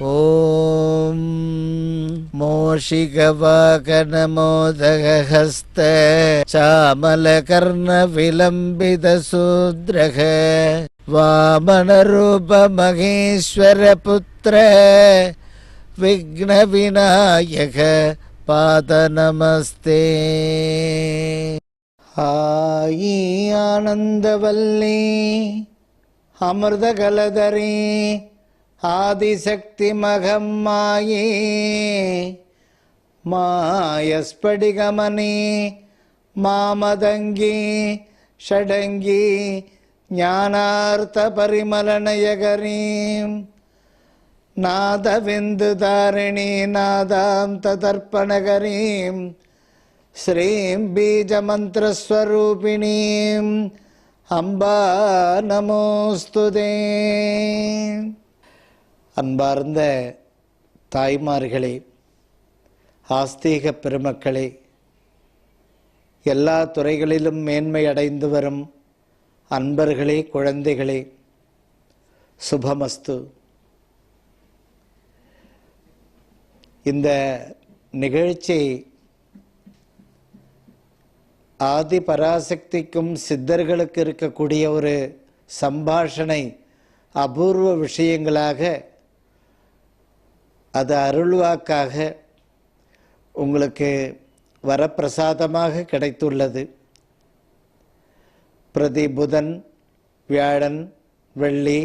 ॐ मोषिकवाकनमोदगहस्त श्यामलकर्णविलम्बितशूद्रः वामनरूपमहेश्वरपुत्र विघ्नविनायक पादनमस्ते हायि आनन्दवल्ली अमृतकलदरे ஆதிசக்தி மகம்மாயே மாயஸ்படிகமணி மாமதங்கி ஷடங்கி ஞானார்த்த பரிமலனயகரீம் நாதவிந்துதாரிணி நாதாம் ததர்ப்பணகரீம் ஸ்ரீம் பீஜமந்திரஸ்வரூபிணீம் அம்பா நமோஸ்துதே. அன்பார்ந்த தாய்மார்களே ஆஸ்தீக பெருமக்களே எல்லா துறைகளிலும் மேன்மை அடைந்து வரும் அன்பர்களே குழந்தைகளே சுபமஸ்து. இந்த நிகழ்ச்சி ஆதி பராசக்திக்கும் சித்தர்களுக்கு இருக்கக்கூடிய ஒரு சம்பாஷணை அபூர்வ விஷயங்களாக அது அருள்வாக்காக உங்களுக்கு வரப்பிரசாதமாக கிடைத்துள்ளது. பிரதி புதன் வியாழன் வெள்ளி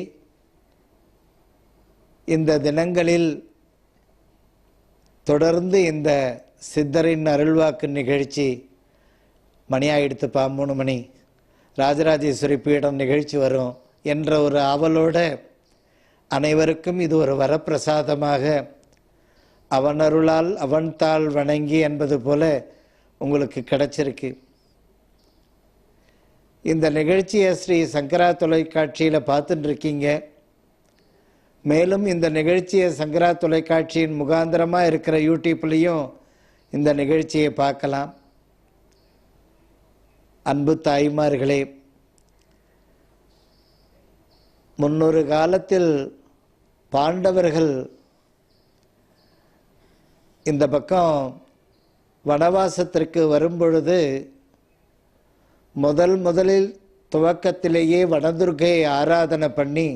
இந்த தினங்களில் தொடர்ந்து இந்த சித்தரின் அருள்வாக்கு நிகழ்ச்சி மணியாயிடுத்து பா மூணு மணி ராஜராஜேஸ்வரி பீடம் நிகழ்ச்சி வரும் என்ற ஒரு ஆவலோட அனைவருக்கும் இது ஒரு வரப்பிரசாதமாக. அவனருளால் அவன்தாள் அவன் தாள் வணங்கி என்பது போல உங்களுக்கு கிடைச்சிருக்கு. இந்த நிகழ்ச்சியை ஸ்ரீ சங்கரா தொலைக்காட்சியில் பார்த்துட்டுருக்கீங்க. மேலும் இந்த நிகழ்ச்சியை சங்கரா தொலைக்காட்சியின் முகாந்திரமாக இருக்கிற யூடியூப்லேயும் இந்த நிகழ்ச்சியை பார்க்கலாம். அன்பு தாய்மார்களே முன்னொரு காலத்தில் பாண்டவர்கள் இந்த பக்கம் வனவாசத்திற்கு வரும்பொழுது முதல் முதலில் துவக்கத்திலேயே வனதுர்கையை ஆராதனை பண்ணி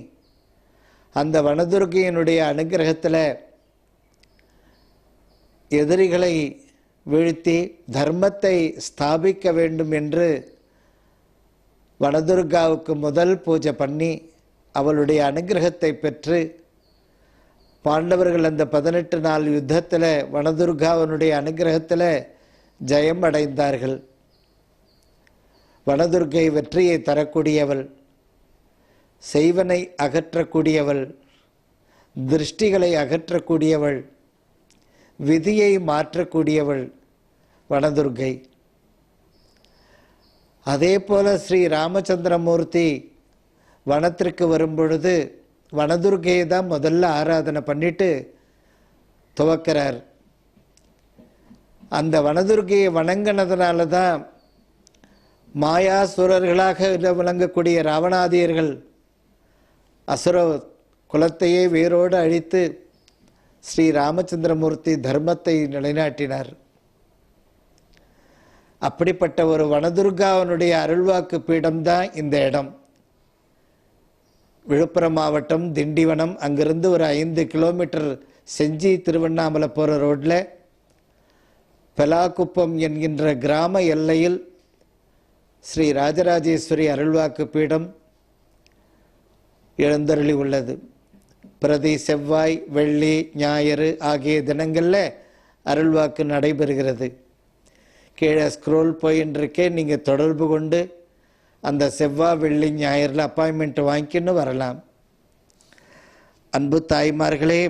அந்த வனதுர்கையினுடைய அனுகிரகத்தில் எதிரிகளை வீழ்த்தி தர்மத்தை ஸ்தாபிக்க வேண்டும் என்று வனதுர்காவுக்கு முதல் பூஜை பண்ணி அவளுடைய அனுகிரகத்தை பெற்று பாண்டவர்கள் அந்த பதினெட்டு நாள் யுத்தத்தில் வனதுர்காவனுடைய அனுகிரகத்தில் ஜெயம் அடைந்தார்கள். வனதுர்கை வெற்றியை தரக்கூடியவள் செய்வனை அகற்றக்கூடியவள் திருஷ்டிகளை அகற்றக்கூடியவள் விதியை மாற்றக்கூடியவள் வனதுர்கை. அதே போல ஸ்ரீ ராமச்சந்திரமூர்த்தி வனத்திற்கு வரும்பொழுது வனதுர்கையை தான் முதல்ல ஆராதனை பண்ணிட்டு துவக்கிறார். அந்த வனதுர்கையை வணங்கினதுனால தான் மாயாசுரர்களாக விளங்கக்கூடிய ராவணாதியர்கள் அசுர குலத்தையே வேரோடு அழித்து ஸ்ரீ ராமச்சந்திரமூர்த்தி தர்மத்தை நிலைநாட்டினார். அப்படிப்பட்ட ஒரு வனதுர்காவனுடைய அருள்வாக்கு பீடம்தான் இந்த இடம். விழுப்புரம் மாவட்டம் திண்டிவனம். அங்கிருந்து ஒரு ஐந்து கிலோமீட்டர் செஞ்சி திருவண்ணாமலை போகிற ரோட்டில் பெலாக்குப்பம் என்கின்ற கிராம எல்லையில் ஸ்ரீ ராஜராஜேஸ்வரி அருள்வாக்கு பீடம் எழுந்தருளி உள்ளது. பிரதி செவ்வாய் வெள்ளி ஞாயிறு ஆகிய தினங்களில் அருள்வாக்கு நடைபெறுகிறது. கீழே ஸ்க்ரோல் போயின்றிருக்கே நீங்கள் தொடர்பு கொண்டு அந்த செவ்வாய் வெள்ளி ஞாயிறில் அப்பாயின்மெண்ட் வாங்கிக்கின்னு வரலாம். அன்பு தாய்மார்களே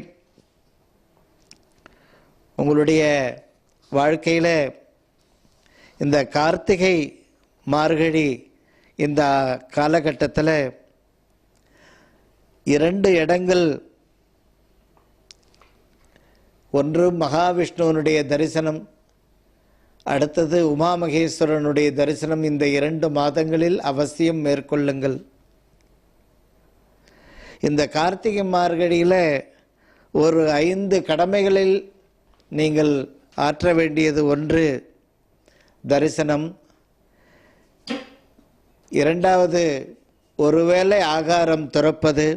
உங்களுடைய வாழ்க்கையில் இந்த கார்த்திகை மார்கழி இந்த காலகட்டத்தில் இரண்டு இடங்கள் ஒன்று மகாவிஷ்ணுவனுடைய தரிசனம் அடுத்தது உமாமகேஸ்வரனுடைய தரிசனம் இந்த இரண்டு மாதங்களில் அவசியம் மேற்கொள்ளுங்கள். இந்த கார்த்திகை மார்கழியில் ஒரு ஐந்து கடமைகளில் நீங்கள் ஆற்ற வேண்டியது ஒன்று தரிசனம். இரண்டாவது ஒருவேளை ஆகாரம் துறப்பது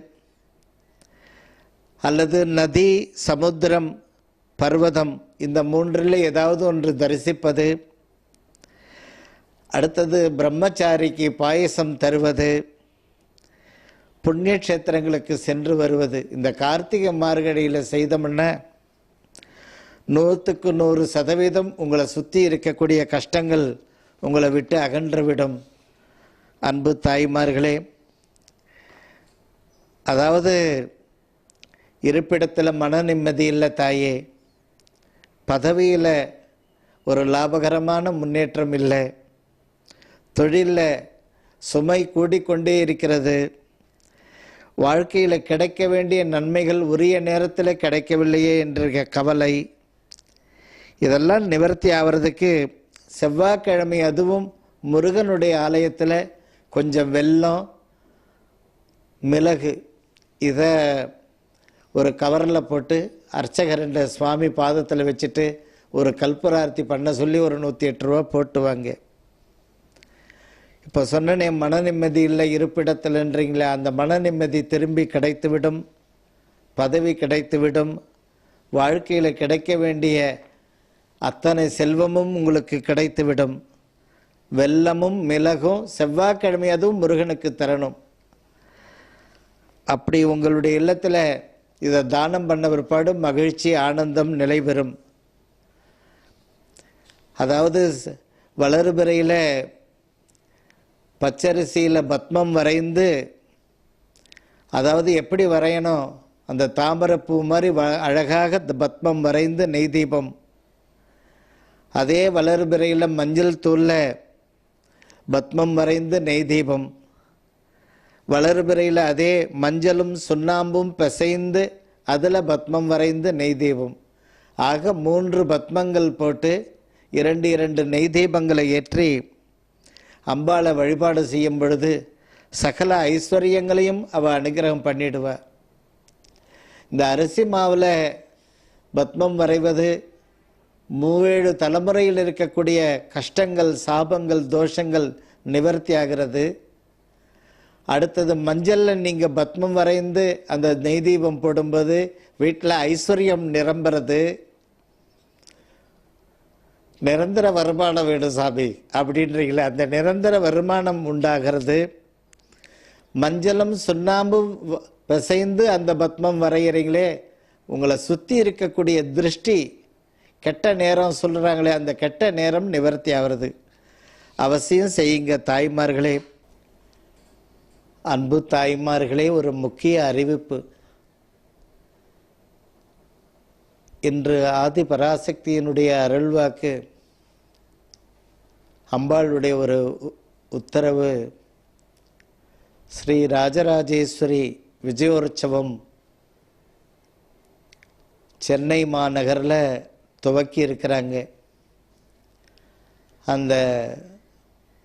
அல்லது நதி சமுத்திரம் பர்வதம். இந்த மூன்றில் ஏதாவது ஒன்று தரிசிப்பது அடுத்தது பிரம்மச்சாரிக்கு பாயசம் தருவது புண்ணிய க்ஷேத்திரங்களுக்கு சென்று வருவது. இந்த கார்த்திகை மார்கழியில் செய்தோம்னா நூற்றுக்கு நூறு சதவீதம் உங்களை சுற்றி இருக்கக்கூடிய கஷ்டங்கள் உங்களை விட்டு அகன்றுவிடும். அன்பு தாய்மார்களே அதாவது இருப்பிடத்தில் மன நிம்மதி இல்லை தாயே. பதவியில் ஒரு லாபகரமான முன்னேற்றம் இல்லை. தொழிலில் சுமை கூடிக்கொண்டே இருக்கிறது. வாழ்க்கையில் கிடைக்க வேண்டிய நன்மைகள் உரிய நேரத்தில் கிடைக்கவில்லையே என்ற கவலை. இதெல்லாம் நிவர்த்தி ஆகிறதுக்கு செவ்வாய்க்கிழமை அதுவும் முருகனுடைய ஆலயத்தில் கொஞ்சம் வெல்லம் மிளகு இதை ஒரு கவரில் போட்டு அர்ச்சகரண்ட சுவாமி பாதத்தில் வச்சுட்டு ஒரு கல்பரார்த்தி பண்ண சொல்லி ஒரு நூற்றி எட்டு ரூபா போட்டுவாங்க. இப்போ சொன்னனே மன நிம்மதி இல்லை இருப்பிடத்தில்ன்றீங்களே அந்த மன நிம்மதி திரும்பி கிடைத்துவிடும். பதவி கிடைத்துவிடும். வாழ்க்கையில் கிடைக்க வேண்டிய அத்தனை செல்வமும் உங்களுக்கு கிடைத்துவிடும். வெள்ளமும் மிளகும் செவ்வாய்க்கிழமை அதுவும் முருகனுக்கு தரணும். அப்படி உங்களுடைய இல்லத்தில் இதை தானம் பண்ண பிற்பாடு மகிழ்ச்சி ஆனந்தம் நிலை பெறும். அதாவது வளர்பிறையில் பச்சரிசியில் பத்மம் வரைந்து அதாவது எப்படி வரையணும்? அந்த தாமரப்பூ மாதிரி வ அழகாக பத்மம் வரைந்து நெய் தீபம். அதே வளர்பிறையில் மஞ்சள் தூளில் பத்மம் வரைந்து நெய் தீபம். வளர்பிறையில் அதே மஞ்சளும் சுண்ணாம்பும் பிசைந்து அதில் பத்மம் வரைந்து நெய் தீபம். ஆக மூன்று பத்மங்கள் போட்டு இரண்டு இரண்டு நெய் தீபங்களை ஏற்றி அம்பாளை வழிபாடு செய்யும் பொழுது சகல ஐஸ்வர்யங்களையும் அவள் அனுகிரகம் பண்ணிடுவாள் இந்த அரிசி மாவில் பத்மம் வரைவது மூவேழு தலைமுறையில் இருக்கக்கூடிய கஷ்டங்கள் சாபங்கள் தோஷங்கள் நிவர்த்தி ஆகிறது அடுத்தது மஞ்சளில் நீங்கள் பத்மம் வரைந்து அந்த நெய் தீபம் போடும்போது வீட்டில் ஐஸ்வர்யம் நிரம்புறது. நிரந்தர வருமானம் வேணும் சாமி அப்படின்றீங்களே அந்த நிரந்தர வருமானம் உண்டாகிறது. மஞ்சளும் சுண்ணாம்பும் வ- பிசைந்து அந்த பத்மம் வரைகிறீங்களே உங்களை சுற்றி இருக்கக்கூடிய திருஷ்டி கெட்ட நேரம் சொல்கிறாங்களே அந்த கெட்ட நேரம் நிவர்த்தி ஆகிறது. அவசியம் செய்யுங்க தாய்மார்களே. அன்பு தாய்மார்களே ஒரு முக்கிய அறிவிப்பு. இன்று ஆதி பராசக்தியினுடைய அருள்வாக்கு அம்பாளுடைய ஒரு உ- உத்தரவு ஸ்ரீ ராஜராஜேஸ்வரி விஜயோற்சவம் சென்னை மாநகரில் துவக்கி இருக்கிறாங்க. அந்த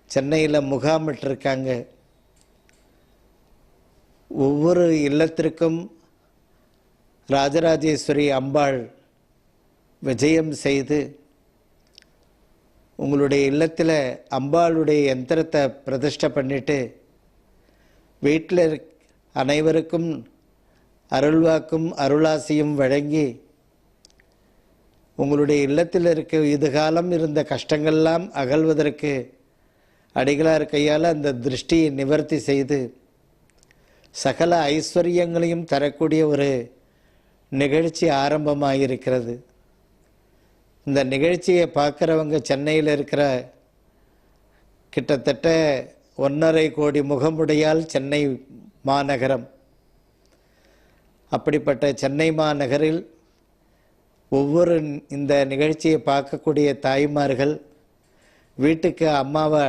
சென்னையில் முகாமிட்டிருக்காங்க. ஒவ்வொரு இல்லத்திற்கும் ராஜராஜேஸ்வரி அம்பாள் விஜயம் செய்து உங்களுடைய இல்லத்தில் அம்பாளுடைய யந்திரத்தை பிரதிஷ்டை பண்ணிட்டு வீட்டில் இருக்- அனைவருக்கும் அருள்வாக்கும் அருளாசியும் வழங்கி உங்களுடைய இல்லத்தில் இருக்க இதுகாலம் இருந்த கஷ்டங்கள்லாம் அகல்வதற்கு அடிகளார் கையால் அந்த திருஷ்டியை நிவர்த்தி செய்து சகல ஐஸ்வர்யங்களையும் தரக்கூடிய ஒரு நிகழ்ச்சி ஆரம்பமாக இருக்கிறது இந்த நிகழ்ச்சியை பார்க்குறவங்க சென்னையில் இருக்கிற கிட்டத்தட்ட ஒன்றரை கோடி முகமுடையால் சென்னை மாநகரம். அப்படிப்பட்ட சென்னை மாநகரில் ஒவ்வொரு இந்த நிகழ்ச்சியை பார்க்கக்கூடிய தாய்மார்கள் வீட்டுக்கு அம்மாவை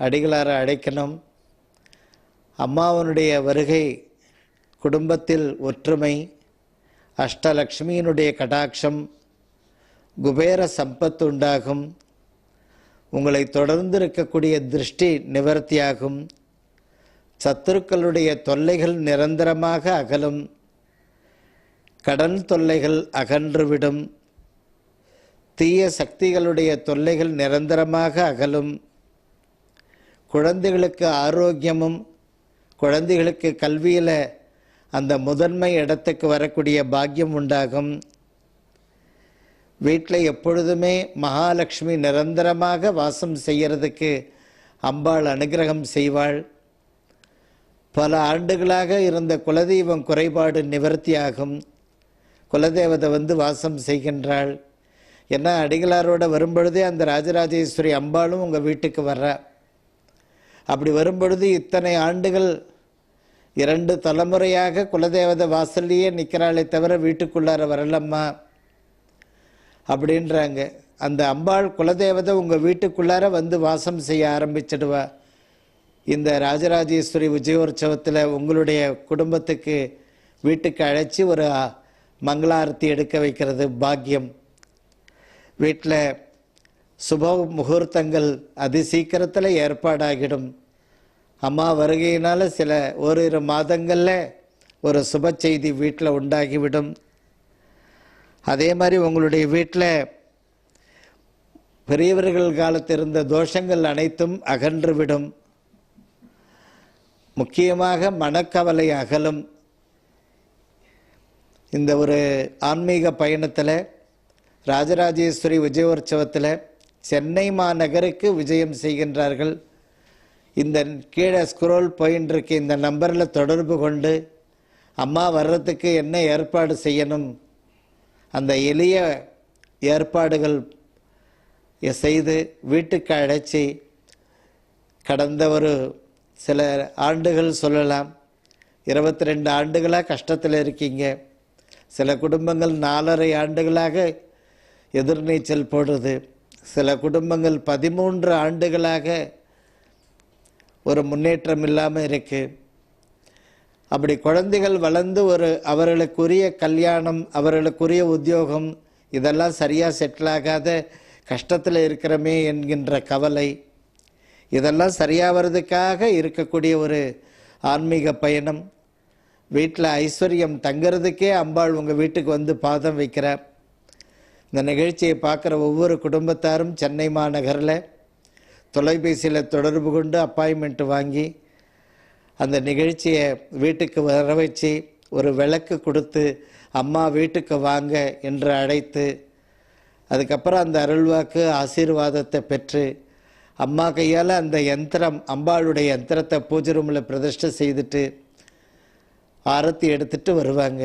அடிகளார அடைக்கணும் அம்மாவனுடைய வருகை குடும்பத்தில் ஒற்றுமை அஷ்டலக்ஷ்மியினுடைய கடாட்சம் குபேர சம்பத்து உண்டாகும் உங்களை தொடர்ந்து இருக்கக்கூடிய திருஷ்டி நிவர்த்தியாகும் சத்துருக்களுடைய தொல்லைகள் நிரந்தரமாக அகலும் கடன் தொல்லைகள் அகன்றுவிடும் தீய சக்திகளுடைய தொல்லைகள் நிரந்தரமாக அகலும் குழந்தைகளுக்கு ஆரோக்கியமும் குழந்தைகளுக்கு கல்வியில் அந்த முதன்மை இடத்துக்கு வரக்கூடிய பாக்கியம் உண்டாகும். வீட்டில் எப்பொழுதுமே மகாலட்சுமி நிரந்தரமாக வாசம் செய்கிறதுக்கு அம்பாள் அனுகிரகம் செய்வாள். பல ஆண்டுகளாக இருந்த குலதெய்வம் குறைபாடு நிவர்த்தியாகும். குலதேவதை வந்து வாசம் செய்கின்றாள். ஏன்னா அடிகளாரோட வரும்பொழுதே அந்த ராஜராஜேஸ்வரி அம்பாளும் உங்கள் வீட்டுக்கு வர்றா. அப்படி வரும்பொழுது இத்தனை ஆண்டுகள் இரண்டு தலைமுறையாக குலதேவதை வாசல்லையே நிற்கிறாளே தவிர வீட்டுக்குள்ளார வரலம்மா? அப்படின்றாங்க. அந்த அம்பாள் குலதேவதை உங்கள் வீட்டுக்குள்ளார வந்து வாசம் செய்ய ஆரம்பிச்சிடுவா. இந்த ராஜராஜேஸ்வரி விஜயோற்சவத்தில் உங்களுடைய குடும்பத்துக்கு வீட்டுக்கு அழைச்சி ஒரு மங்களாரத்தி எடுக்க வைக்கிறது பாக்கியம். வீட்டில் சுப முகூர்த்தங்கள் அதி சீக்கிரத்தில் ஏற்பாடாகிடும். அம்மா வருகையினால் சில ஓரிரு மாதங்களில் ஒரு சுப செய்தி வீட்டில் உண்டாகிவிடும். அதே மாதிரி உங்களுடைய வீட்டில் பெரியவர்கள் காலத்தில் இருந்த தோஷங்கள் அனைத்தும் அகன்றுவிடும். முக்கியமாக மனக்கவலை அகலும். இந்த ஒரு ஆன்மீக பயணத்தில் ராஜராஜேஸ்வரி விஜயோற்சவத்தில் சென்னை மாநகருக்கு விஜயம் செய்கின்றார்கள். இந்த கீழே ஸ்க்ரோல் போயின்னு இந்த நம்பரில் தொடர்பு கொண்டு அம்மா வர்றதுக்கு என்ன ஏற்பாடு செய்யணும்? அந்த எளிய ஏற்பாடுகள் செய்து வீட்டுக்கு அழைச்சி கடந்த ஒரு சில ஆண்டுகள் சொல்லலாம். இருபத்தி ரெண்டு ஆண்டுகளாக கஷ்டத்தில் இருக்கீங்க. சில குடும்பங்கள் நாலரை ஆண்டுகளாக எதிர்நீச்சல் போடுது. சில குடும்பங்கள் பதிமூன்று ஆண்டுகளாக ஒரு முன்னேற்றம் இல்லாமல் இருக்கு. அப்படி குழந்தைகள் வளர்ந்து ஒரு அவர்களுக்குரிய கல்யாணம் அவர்களுக்குரிய உத்தியோகம் இதெல்லாம் சரியாக செட்டில் ஆகாத கஷ்டத்தில் இருக்கிறமே என்கின்ற கவலை. இதெல்லாம் சரியாகிறதுக்காக இருக்கக்கூடிய ஒரு ஆன்மீக பயணம். வீட்டில் ஐஸ்வர்யம் தங்கிறதுக்கே அம்பாள் உங்கள் வீட்டுக்கு வந்து பாதம் வைக்கிறார். இந்த நிகழ்ச்சியை பார்க்குற ஒவ்வொரு குடும்பத்தாரும் சென்னை மாநகரில் தொலைபேசியில் தொடர்பு கொண்டு அப்பாயின்மெண்ட் வாங்கி அந்த நிகழ்ச்சியை வீட்டுக்கு வர வச்சு ஒரு விளக்கு கொடுத்து அம்மா வீட்டுக்கு வாங்க என்று அழைத்து அதுக்கப்புறம் அந்த அருள்வாக்கு ஆசீர்வாதத்தை பெற்று அம்மா கையால் அந்த யந்திரம் அம்பாளுடைய யந்திரத்தை பூஜை ரூமில் பிரதிஷ்டை செய்துட்டு ஆரத்தி எடுத்துகிட்டு வருவாங்க.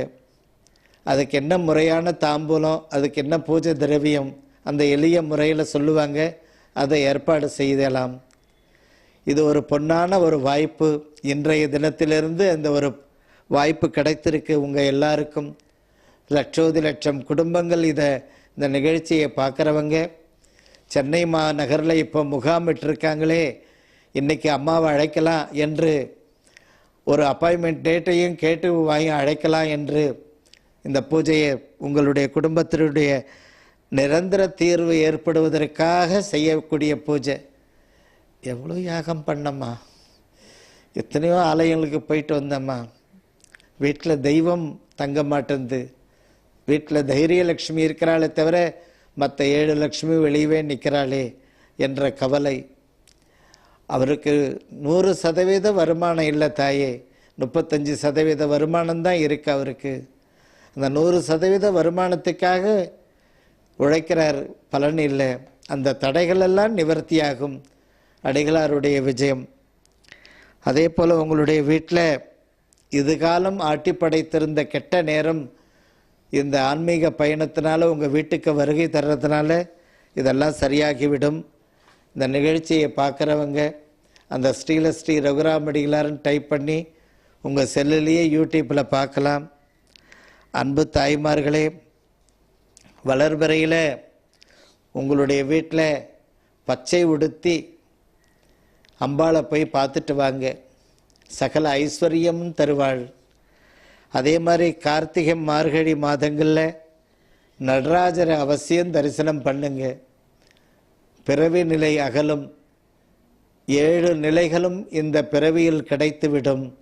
அதுக்கு என்ன முறையான தாம்பூலம் அதுக்கு என்ன பூஜை திரவியம் அந்த எளிய முறையில் சொல்லுவாங்க. அதை ஏற்பாடு செய்தலாம். இது ஒரு பொன்னான ஒரு வாய்ப்பு. இன்றைய தினத்திலிருந்து அந்த ஒரு வாய்ப்பு கிடைத்திருக்கு உங்கள் எல்லாருக்கும். லட்சோதி லட்சம் குடும்பங்கள் இதை இந்த நிகழ்ச்சியை பார்க்குறவங்க. சென்னை மாநகரில் இப்போ முகாமிட்டிருக்காங்களே இன்னைக்கு அம்மாவை அழைக்கலாம் என்று ஒரு அப்பாயின்மெண்ட் டேட்டையும் கேட்டு வாங்கி அழைக்கலாம் என்று இந்த பூஜையை உங்களுடைய குடும்பத்தினுடைய நிரந்தர தீர்வு ஏற்படுவதற்காக செய்யக்கூடிய பூஜை. எவ்வளோ யாகம் பண்ணம்மா? எத்தனையோ ஆலயங்களுக்கு போயிட்டு வந்தம்மா. வீட்டில் தெய்வம் தங்க மாட்டேந்து வீட்டில் தைரியலட்சுமி இருக்கிறாளே தவிர மற்ற ஏழு லட்சுமி வெளியவே நிற்கிறாளே என்ற கவலை. அவருக்கு நூறு சதவீத வருமானம் இல்லை தாயே. முப்பத்தஞ்சு சதவீத வருமானம் தான் இருக்கு அவருக்கு. அந்த நூறு சதவீத வருமானத்துக்காக உழைக்கிறார். பலன் இல்லை. அந்த தடைகளெல்லாம் நிவர்த்தியாகும். அடிகளாருடைய விஜயம். அதே போல் உங்களுடைய வீட்டில் இதுகாலம் ஆட்டி படைத்திருந்த கெட்ட நேரம் இந்த ஆன்மீக பயணத்தினால உங்கள் வீட்டுக்கு வருகை தர்றதுனால இதெல்லாம் சரியாகிவிடும். இந்த நிகழ்ச்சியை பார்க்குறவங்க அந்த ஸ்ரீல ஸ்ரீ ரகுராமடிகளாருன்னு டைப் பண்ணி உங்கள் செல்லுலேயே யூடியூப்பில் பார்க்கலாம். அன்பு தாய்மார்களே வளர்பிறையில் உங்களுடைய வீட்டில் பச்சை உடுத்தி அம்பாளை போய் பார்த்துட்டு வாங்க. சகல ஐஸ்வர்யமும் தருவாள். அதே மாதிரி கார்த்திகை மார்கழி மாதங்களில் நடராஜரை அவசியம் தரிசனம் பண்ணுங்க. பிறவி நிலை அகலும். ஏழு நிலைகளும் இந்த பிறவியில் கிடைத்துவிடும்.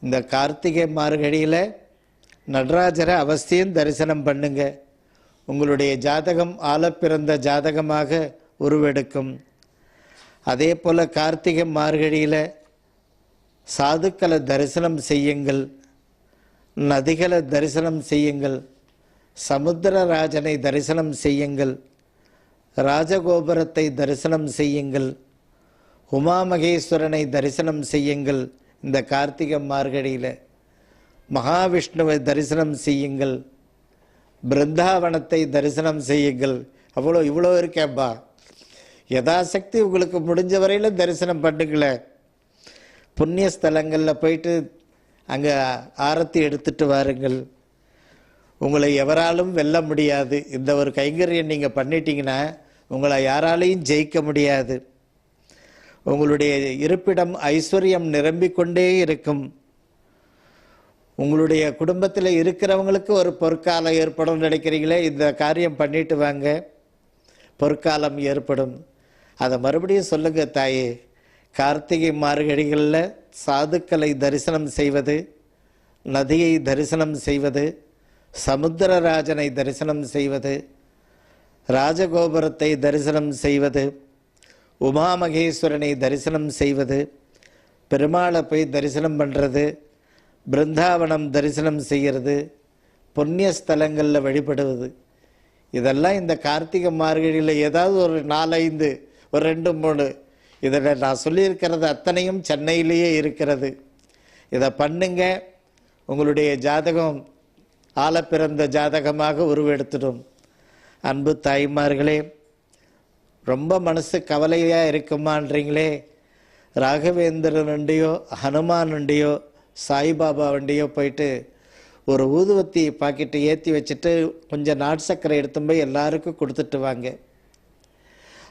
இந்த கார்த்திகை மார்கழியில் நடராஜரை அவசியம் தரிசனம் பண்ணுங்க. உங்களுடைய ஜாதகம் ஆழப்பிறந்த ஜாதகமாக உருவெடுக்கும். அதே போல் கார்த்திகை மார்கழியில் சாதுக்களை தரிசனம் செய்யுங்கள். நதிகளை தரிசனம் செய்யுங்கள். சமுத்திரராஜனை தரிசனம் செய்யுங்கள். ராஜகோபுரத்தை தரிசனம் செய்யுங்கள். உமாமகேஸ்வரனை தரிசனம் செய்யுங்கள் இந்த கார்த்திகை மார்கழியில். மகாவிஷ்ணுவை தரிசனம் செய்யுங்கள். பிருந்தாவனத்தை தரிசனம் செய்யுங்கள். அவ்வளோ இவ்வளோ இருக்கேப்பா யதாசக்தி உங்களுக்கு முடிஞ்ச வரையில் தரிசனம் பண்ணுங்களேன் புண்ணிய ஸ்தலங்களில் போயிட்டு அங்கே ஆரத்தி எடுத்துட்டு வாருங்கள். உங்களை எவராலும் வெல்ல முடியாது. இந்த ஒரு கைங்கரியம் நீங்கள் பண்ணிட்டீங்கன்னா உங்களை யாராலையும் ஜெயிக்க முடியாது. உங்களுடைய இருப்பிடம் ஐஸ்வர்யம் நிரம்பிக்கொண்டே இருக்கும். உங்களுடைய குடும்பத்தில் இருக்கிறவங்களுக்கு ஒரு பொற்காலம் ஏற்படும் நினைக்கிறீங்களே இந்த காரியம் பண்ணிட்டு வாங்க. பொற்காலம் ஏற்படும். அதை மறுபடியும் சொல்லுங்க தாயே. கார்த்திகை மார்கழிகளில் சாதுக்களை தரிசனம் செய்வது நதியை தரிசனம் செய்வது சமுத்திரராஜனை தரிசனம் செய்வது ராஜகோபுரத்தை தரிசனம் செய்வது உமாமகேஸ்வரனை தரிசனம் செய்வது பெருமாளை போய் தரிசனம் பண்ணுறது பிருந்தாவனம் தரிசனம் செய்கிறது புண்ணிய ஸ்தலங்களில் வழிபடுவது. இதெல்லாம் இந்த கார்த்திகை மார்கழியில் ஏதாவது ஒரு நாலைந்து ஒரு ரெண்டு மூணு. இதில் நான் சொல்லியிருக்கிறது அத்தனையும் சென்னையிலேயே இருக்கிறது. இதை பண்ணுங்க. உங்களுடைய ஜாதகம் ஆழப்பிறந்த ஜாதகமாக உருவெடுத்துடும். அன்பு தாய்மார்களே ரொம்ப மனசு கவலையாக இருக்குமான்றீங்களே. ராகவேந்திரனுண்டையோ ஹனுமானுண்டையோ சாய்பாபா வண்டியோ போயிட்டு ஒரு ஊதுவத்தி பாக்கெட்டு ஏற்றி வச்சுட்டு கொஞ்சம் நாட்டு சர்க்கரை எடுத்து போய் எல்லாருக்கும் கொடுத்துட்டு வாங்க.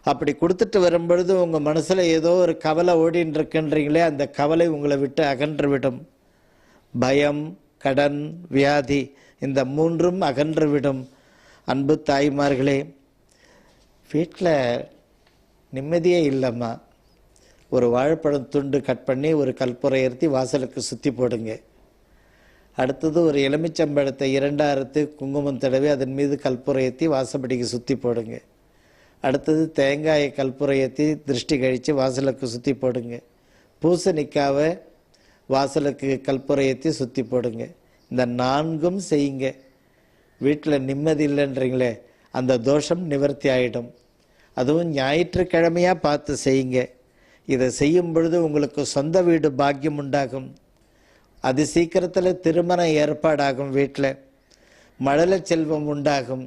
அப்படி கொடுத்துட்டு வரும்பொழுது உங்கள் மனசில் ஏதோ ஒரு கவலை ஓடின்னு இருக்குன்றீங்களே அந்த கவலை உங்களை விட்டு அகன்று விடும் பயம் கடன் வியாதி இந்த மூன்றும் அகன்று விடும் அன்பு தாய்மார்களே வீட்டில் நிம்மதியே இல்லைம்மா. ஒரு வாழைப்பழம் துண்டு கட் பண்ணி ஒரு கற்பூரை ஏற்றி வாசலுக்கு சுற்றி போடுங்க. அடுத்தது ஒரு எலுமிச்சம்பழத்தை இரண்டாயிரத்து குங்குமம் தடவி அதன் மீது கற்பூரை ஏற்றி வாசப்படிக்கு சுற்றி போடுங்க. அடுத்தது தேங்காயை கற்பூரை ஏற்றி திருஷ்டி கழித்து வாசலுக்கு சுற்றி போடுங்க. பூசணிக்காவை வாசலுக்கு கற்பூரை ஏற்றி சுற்றி போடுங்க. இந்த நான்கும் செய்யுங்க. வீட்டில் நிம்மதி இல்லைன்றீங்களே அந்த தோஷம் நிவர்த்தி ஆகிடும் அதுவும் ஞாயிற்றுக்கிழமையாக பார்த்து செய்யுங்க. இதை செய்யும் பொழுது உங்களுக்கு சொந்த வீடு பாக்கியம் உண்டாகும். அது சீக்கிரத்தில் திருமணம் ஏற்பாடாகும் வீட்டில் மழலை செல்வம் உண்டாகும்.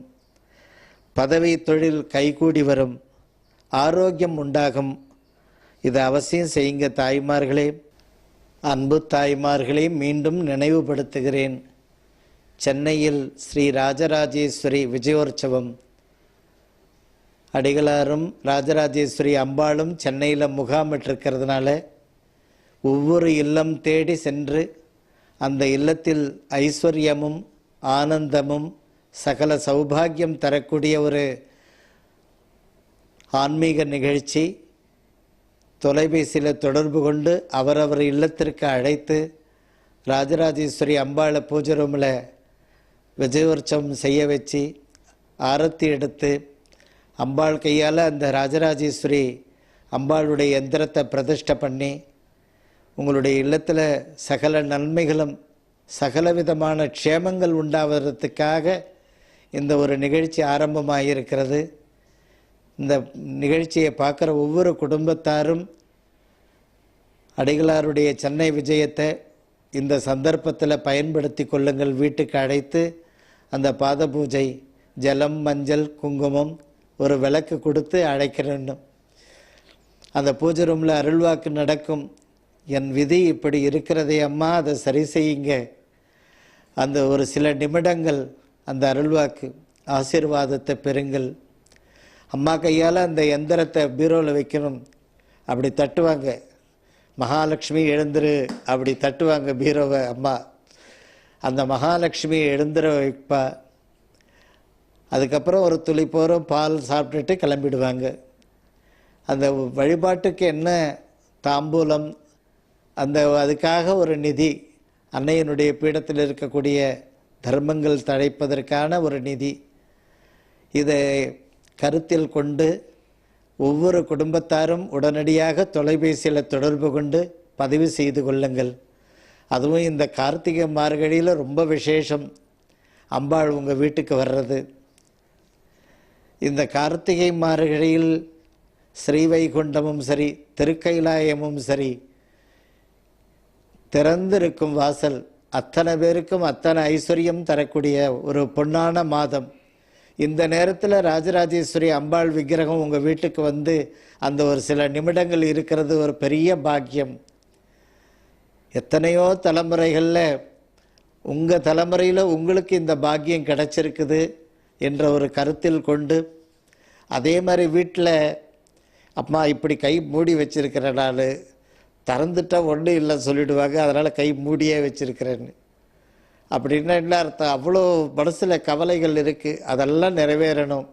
பதவி தொழில் கைகூடி வரும். ஆரோக்கியம் உண்டாகும். இதை அவசியம் செய்யுங்க தாய்மார்களே. அன்பு தாய்மார்களே மீண்டும் நினைவுபடுத்துகிறேன். சென்னையில் ஸ்ரீ ராஜராஜேஸ்வரி விஜயோற்சவம். அடிகளாரும் ராஜராஜேஸ்வரி அம்பாளும் சென்னையில் முகாமிட்டிருக்கிறதுனால ஒவ்வொரு இல்லம் தேடி சென்று அந்த இல்லத்தில் ஐஸ்வர்யமும் ஆனந்தமும் சகல சௌபாகியம் தரக்கூடிய ஒரு ஆன்மீக நிகழ்ச்சி தொலைபேசியில் தொடர்பு கொண்டு அவரவர் இல்லத்திற்கு அழைத்து ராஜராஜேஸ்வரி அம்பாளை பூஜை ரூமில் விஜயோற்சவம் செய்ய வச்சு ஆரத்தி எடுத்து அம்பாள் கையால் அந்த ராஜராஜேஸ்வரி அம்பாளுடைய எந்திரத்தை பிரதிஷ்டை பண்ணி உங்களுடைய இல்லத்தில் சகல நன்மைகளும் சகல விதமான க்ஷேமங்கள் உண்டாவதற்காக இந்த ஒரு நிகழ்ச்சி ஆரம்பமாகியிருக்கிறது இந்த நிகழ்ச்சியை பார்க்குற ஒவ்வொரு குடும்பத்தாரும் அடிகளாருடைய சென்னை விஜயத்தை இந்த சந்தர்ப்பத்தில் பயன்படுத்தி கொள்ளுங்கள் வீட்டுக்கு அழைத்து அந்த பாத பூஜை ஜலம் மஞ்சள் குங்குமம் ஒரு விளக்கு கொடுத்து அழைக்கிறணும் அந்த பூஜை ரூமில் அருள்வாக்கு நடக்கும். என் விதி இப்படி இருக்கிறதே அம்மா அதை சரி செய்யுங்க. அந்த ஒரு சில நிமிடங்கள் அந்த அருள்வாக்கு ஆசீர்வாதத்தை பெறுங்கள். அம்மா கையால் அந்த எந்திரத்தை பீரோவில் வைக்கணும். அப்படி தட்டுவாங்க. மகாலட்சுமி எழுந்துரு அப்படி தட்டுவாங்க பீரோவை அம்மா. அந்த மகாலட்சுமி எழுந்துர வைப்பா. அதுக்கப்புறம் ஒரு துளி போகிறோம் பால் சாப்பிட்டுட்டு கிளம்பிடுவாங்க. அந்த வழிபாட்டுக்கு என்ன தாம்பூலம் அந்த அதுக்காக ஒரு நிதி அன்னையனுடைய பீடத்தில் இருக்கக்கூடிய தர்மங்கள் தழைப்பதற்கான ஒரு நிதி இதை கருத்தில் கொண்டு ஒவ்வொரு குடும்பத்தாரும் உடனடியாக தொலைபேசியில் தொடர்பு கொண்டு பதிவு செய்து கொள்ளுங்கள். அதுவும் இந்த கார்த்திகை மார்கழியில் ரொம்ப விசேஷம். அம்பாள் உங்கள் வீட்டுக்கு வர்றது. இந்த கார்த்திகை மார்கழியில் ஸ்ரீவைகுண்டமும் சரி திருக்கைலாயமும் சரி திறந்திருக்கும் வாசல் அத்தனை பேருக்கும் அத்தனை ஐஸ்வர்யம் தரக்கூடிய ஒரு பொன்னான மாதம். இந்த நேரத்தில் ராஜராஜேஸ்வரி அம்பாள் விக்கிரகம் உங்கள் வீட்டுக்கு வந்து அந்த ஒரு சில நிமிடங்கள் இருக்கிறது ஒரு பெரிய பாக்கியம். எத்தனையோ தலைமுறைகளில் உங்கள் தலைமுறையில் உங்களுக்கு இந்த பாக்கியம் கிடைச்சிருக்குது. என்ற ஒரு கருத்தில் கொண்டு அதே மாதிரி வீட்டில் அம்மா இப்படி கை மூடி வச்சிருக்கிற நான் திறந்துட்டா ஒன்றும் இல்லை சொல்லிடுவாங்க அதனால் கை மூடியே வச்சுருக்கிறேன்னு. அப்படின்னா என்ன அர்த்தம்? அவ்வளோ மனசில் கவலைகள் இருக்குது அதெல்லாம் நிறைவேறணும்.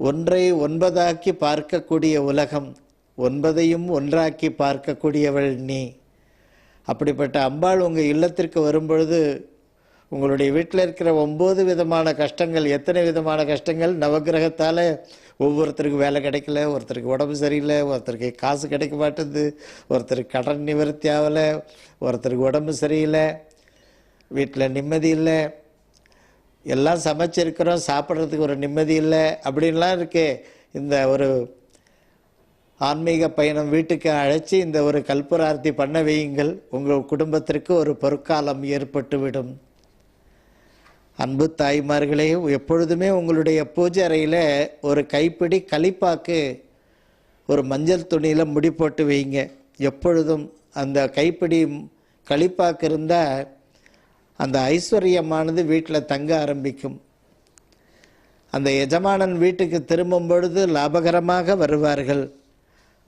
ஒன்றை ஒன்பதாக்கி பார்க்கக்கூடிய உலகம் ஒன்பதையும் ஒன்றாக்கி பார்க்கக்கூடியவள் நீ. அப்படிப்பட்ட அம்பாள் உங்கள் இல்லத்திற்கு வரும்பொழுது உங்களுடைய வீட்டில் இருக்கிற ஒம்பது விதமான கஷ்டங்கள் எத்தனை விதமான கஷ்டங்கள்? நவக்கிரகத்தால் ஒவ்வொருத்தருக்கு வேலை கிடைக்கல ஒருத்தருக்கு உடம்பு சரியில்லை ஒருத்தருக்கு காசு கிடைக்க மாட்டேது ஒருத்தருக்கு கடன் நிவர்த்தி ஆகலை ஒருத்தருக்கு உடம்பு சரியில்லை வீட்டில் நிம்மதி இல்லை. எல்லாம் சமைச்சிருக்கிறோம் சாப்பிட்றதுக்கு ஒரு நிம்மதி இல்லை அப்படின்லாம் இருக்கே. இந்த ஒரு ஆன்மீக பயணம் வீட்டுக்கு அழைச்சி இந்த ஒரு கல்புரார்த்தி பண்ண வையுங்கள். உங்கள் குடும்பத்திற்கு ஒரு பொற்காலம் ஏற்பட்டுவிடும். அன்பு தாய்மார்களே எப்பொழுதுமே உங்களுடைய பூஜை அறையில் ஒரு கைப்பிடி களிப்பாக்கு ஒரு மஞ்சள் துணியில் முடி போட்டு வைங்க. எப்பொழுதும் அந்த கைப்பிடி களிப்பாக்கு இருந்தால் அந்த ஐஸ்வர்யமானது வீட்டில் தங்க ஆரம்பிக்கும். அந்த எஜமானன் வீட்டுக்கு திரும்பும் பொழுது லாபகரமாக வருவார்கள்.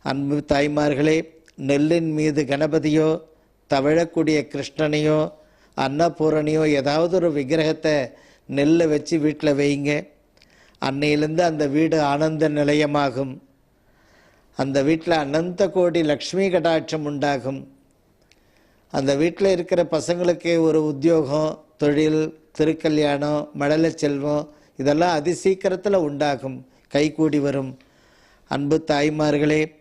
அன்பு தாய்மார்களே நெல்லின் மீது கணபதியோ தவழக்கூடிய கிருஷ்ணனையோ அன்னபூரணியோ ஏதாவது ஒரு விக்கிரகத்தை நெல்லை வச்சு வீட்டில் வைங்க. அன்னையிலேருந்து அந்த வீடு ஆனந்த நிலையமாகும். அந்த வீட்டில் அனந்த கோடி லக்ஷ்மி கடாட்சம் உண்டாகும். அந்த வீட்டில் இருக்கிற பசங்களுக்கு ஒரு உத்தியோகம் தொழில் திருக்கல்யாணம் மழலை செல்வம் இதெல்லாம் அதி சீக்கிரத்தில் உண்டாகும். கைகூடி வரும். அன்பு தாய்மார்களே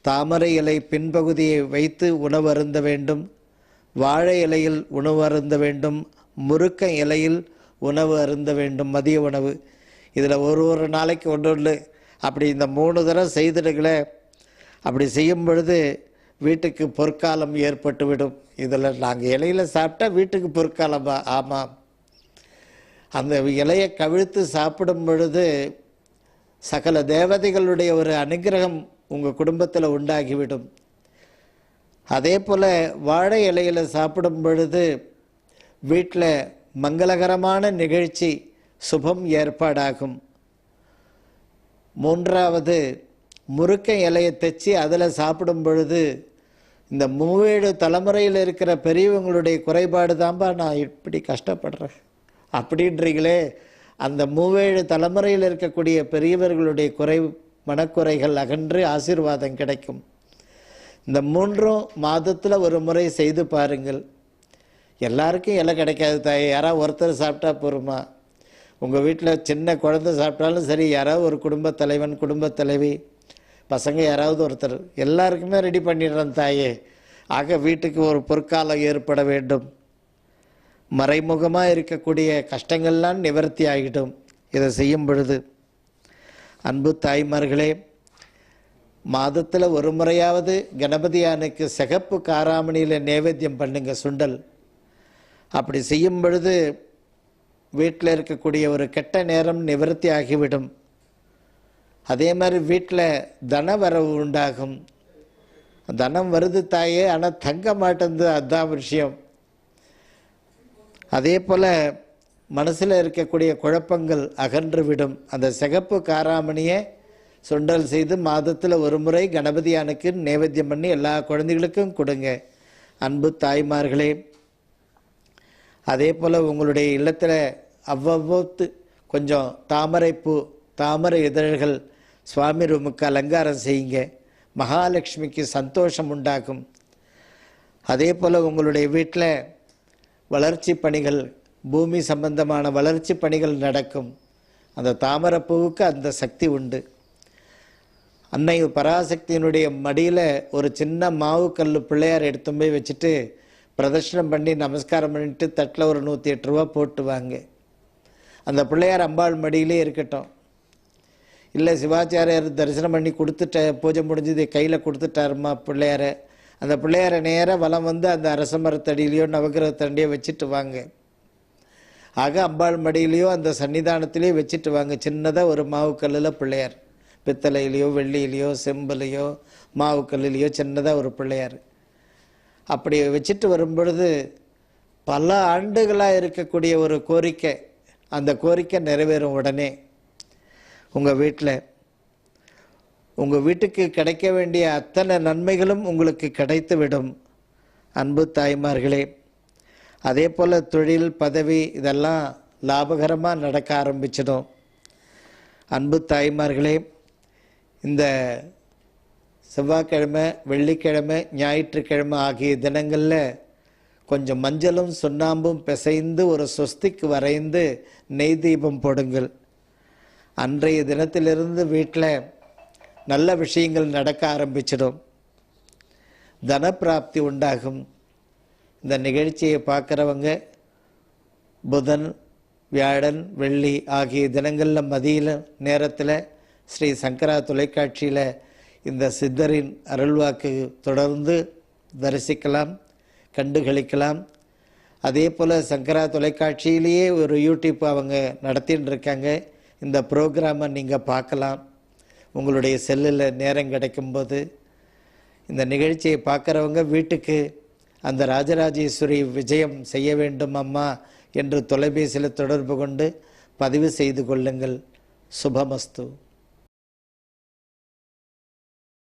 தாமரை இலை பின்பகுதியை வைத்து உணவருந்த வேண்டும். வாழை இலையில் உணவு அருந்த வேண்டும் முறுக்க இலையில் உணவு அருந்த வேண்டும் மதிய உணவு. இதில் ஒரு ஒரு நாளைக்கு ஒன்று ஒன்று. அப்படி இந்த மூணு தடவை செய்திடுங்களே. அப்படி செய்யும் பொழுது வீட்டுக்கு பொற்காலம் ஏற்பட்டுவிடும் இதில் நாங்கள் இலையில் சாப்பிட்டா வீட்டுக்கு பொற்காலமா ஆமாம் அந்த இலையை கவிழ்த்து சாப்பிடும் பொழுது சகல தேவதைகளுடைய ஒரு அனுகிரகம் உங்கள் குடும்பத்தில் உண்டாகிவிடும். அதே போல் வாழை இலையில் சாப்பிடும் பொழுது வீட்டில் மங்களகரமான நிகழ்ச்சி சுபம் ஏற்பாடாகும். மூன்றாவது முறுக்க இலையை தைச்சி அதில் சாப்பிடும் பொழுது இந்த மூவேழு தலைமுறையில் இருக்கிற பெரியவங்களுடைய குறைபாடு தான்பா நான் இப்படி கஷ்டப்படுறேன். அப்படின்றீங்களே அந்த மூவேழு தலைமுறையில் இருக்கக்கூடிய பெரியவர்களுடைய குறை மனக்குறைகள் அகன்று ஆசீர்வாதம் கிடைக்கும். இந்த மூன்றும் மாதத்தில் ஒரு முறை செய்து பாருங்கள். எல்லாருக்கும் இலை கிடைக்காது தாய். யாராவது ஒருத்தர் சாப்பிட்டா போருமா? உங்கள் வீட்டில் சின்ன குழந்தை சாப்பிட்டாலும் சரி யாராவது ஒரு குடும்பத் தலைவன் குடும்பத் தலைவி பசங்க யாராவது ஒருத்தர் எல்லாருக்குமே ரெடி பண்ணிடுறேன் தாயே. ஆக வீட்டுக்கு ஒரு பொற்காலம் ஏற்பட வேண்டும். மறைமுகமாக இருக்கக்கூடிய கஷ்டங்கள்லாம் நிவர்த்தி ஆகிடும். இதை செய்யும் பொழுது. அன்பு தாய்மார்களே மாதத்தில் ஒரு முறையாவது கணபதியானுக்கு சிகப்பு காராமணியில் நைவேத்தியம் பண்ணுங்க சுண்டல். அப்படி செய்யும் பொழுது வீட்டில் இருக்கக்கூடிய ஒரு கெட்ட நேரம் நிவர்த்தி ஆகிவிடும். அதே மாதிரி வீட்டில் தன வரவு உண்டாகும். தனம் வருது தாயே ஆனால் தங்க மாட்டேங்குது அதுதான் விஷயம். அதே போல் மனசில் இருக்கக்கூடிய குழப்பங்கள் அகன்று விடும். அந்த சிகப்பு காராமணியை சுண்டல் செய்து மாதத்தில் ஒரு முறை கணபதியானுக்கு நேவேத்தியம் பண்ணி எல்லா குழந்தைகளுக்கும் கொடுங்க. அன்பு தாய்மார்களே அதே போல் உங்களுடைய இல்லத்தில் அவ்வப்போத்து கொஞ்சம் தாமரைப்பூ தாமரை இதழ்கள் சுவாமி ரூமுக்கு அலங்காரம் செய்யுங்க. மகாலட்சுமிக்கு சந்தோஷம் உண்டாகும். அதே போல் உங்களுடைய வீட்டில் வளர்ச்சி பணிகள் பூமி சம்பந்தமான வளர்ச்சி பணிகள் நடக்கும். அந்த தாமரைப்பூவுக்கு அந்த சக்தி உண்டு. அன்னை பராசக்தியினுடைய மடியில் ஒரு சின்ன மாவு கல் பிள்ளையார் எடுத்து போய் வச்சுட்டு பிரதர்ஷனம் பண்ணி நமஸ்காரம் பண்ணிட்டு தட்டில் ஒரு நூற்றி எட்டு ரூபா போட்டு வாங்க அந்த பிள்ளையார் அம்பாள் மடியிலே இருக்கட்டும். இல்லை சிவாச்சாரியார் தரிசனம் பண்ணி கொடுத்துட்ட பூஜை முடிஞ்சது கையில் கொடுத்துட்டாருமா பிள்ளையாரை. அந்த பிள்ளையாரை நேராக வலம் வந்து அந்த அரச மரத்தடியிலையோ நவகிரகத்தண்டியோ வச்சுட்டு வாங்க. ஆக அம்பாள் மடியிலையோ அந்த சன்னிதானத்திலேயோ வச்சுட்டு வாங்க. சின்னதாக ஒரு மாவு கல்லில் பிள்ளையார். பித்தளையிலையோ வெள்ளியிலையோ செம்புலையோ மாவு சின்னதாக ஒரு பிள்ளையார். அப்படி வச்சுட்டு வரும்பொழுது பல ஆண்டுகளாக இருக்கக்கூடிய ஒரு கோரிக்கை. அந்த கோரிக்கை நிறைவேறும் உடனே உங்கள் வீட்டில் உங்கள் வீட்டுக்கு கிடைக்க வேண்டிய அத்தனை நன்மைகளும் உங்களுக்கு கிடைத்துவிடும் அன்பு தாய்மார்களே. அதே போல் தொழில் பதவி இதெல்லாம் லாபகரமாக நடக்க ஆரம்பிச்சிடும். அன்பு தாய்மார்களே இந்த செவ்வாய்க்கிழமை வெள்ளிக்கிழமை ஞாயிற்றுக்கிழமை ஆகிய தினங்களில் கொஞ்சம் மஞ்சளும் சுண்ணாம்பும் பிசைந்து ஒரு சொஸ்திக்கு வரைந்து நெய் தீபம் போடுங்கள். அன்றைய தினத்திலிருந்து வீட்டில் நல்ல விஷயங்கள் நடக்க ஆரம்பிச்சிடும். தனப்பிராப்தி உண்டாகும். இந்த நிகழ்ச்சியை பார்க்குறவங்க புதன் வியாழன் வெள்ளி ஆகிய தினங்களில் மதியில் நேரத்தில் ஸ்ரீ சங்கரா தொலைக்காட்சியில் இந்த சித்தரின் அருள்வாக்கு தொடர்ந்து தரிசிக்கலாம் கண்டுகளிக்கலாம். அதே போல் சங்கரா தொலைக்காட்சியிலேயே ஒரு யூடியூப் அவங்க நடத்தின்னு இருக்காங்க இந்த ப்ரோக்ராமை நீங்கள் பார்க்கலாம். உங்களுடைய செல்லில் நேரம் கிடைக்கும்போது இந்த நிகழ்ச்சியை பார்க்குறவங்க வீட்டுக்கு அந்த ராஜராஜேஸ்வரி விஜயம் செய்ய வேண்டும் அம்மா என்று தொலைபேசியில் தொடர்பு கொண்டு பதிவு செய்து கொள்ளுங்கள். சுபமஸ்து.